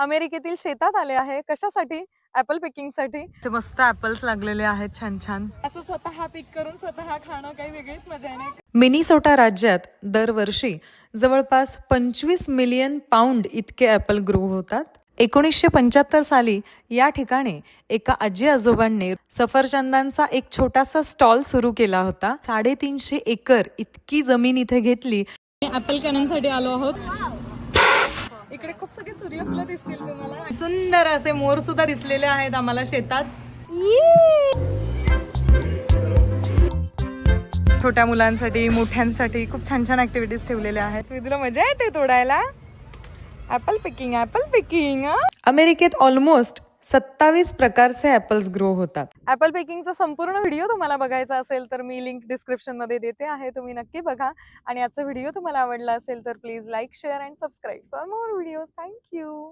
अमेरिकेतील शेतात आले आहे. कशासाठी? ऍपल पिकिंगसाठी. मस्त ऍपल्स लागलेले आहेत छान छान. असं स्वतः पिक करून स्वतः खाणं काही वेगळीच मजा आहे नाही मिनीसोटा राज्यात दरवर्षी जवळपास पंचवीस मिलियन पाऊंड इतके ऍपल ग्रो होतात. एकोणीसशे पंच्याहत्तर साली या ठिकाणी एका आजी आजोबांनी सफरचंदांचा एक छोटासा स्टॉल सुरू केला होता. साडेतीनशे एकर इतकी जमीन इथे घेतली. ऍपल कॅननसाठी आलो आहोत. इकडे खूप सगळे सूर्यफुलं दिसतील तुम्हाला. सुंदर असे मोर सुद्धा दिसलेले आहेत आम्हाला शेतात. छोट्या मुलांसाठी मोठ्यांसाठी खूप छान छान ऍक्टिव्हिटीज ठेवलेल्या आहेत. तुला मजा येते तोडायला. ऍपल पिकिंग ऍपल पिकिंग अमेरिकेत ऑलमोस्ट सत्तावीस प्रकारचे ऍपल्स ग्रो होतात. ऍपल पेकिंगचा संपूर्ण व्हिडिओ तुम्हाला बघायचा असेल तर मी लिंक डिस्क्रिप्शनमध्ये देते आहे तुम्ही नक्की बघा. आणि आजचा व्हिडिओ तुम्हाला आवडला असेल तर please like share and subscribe for more video thank you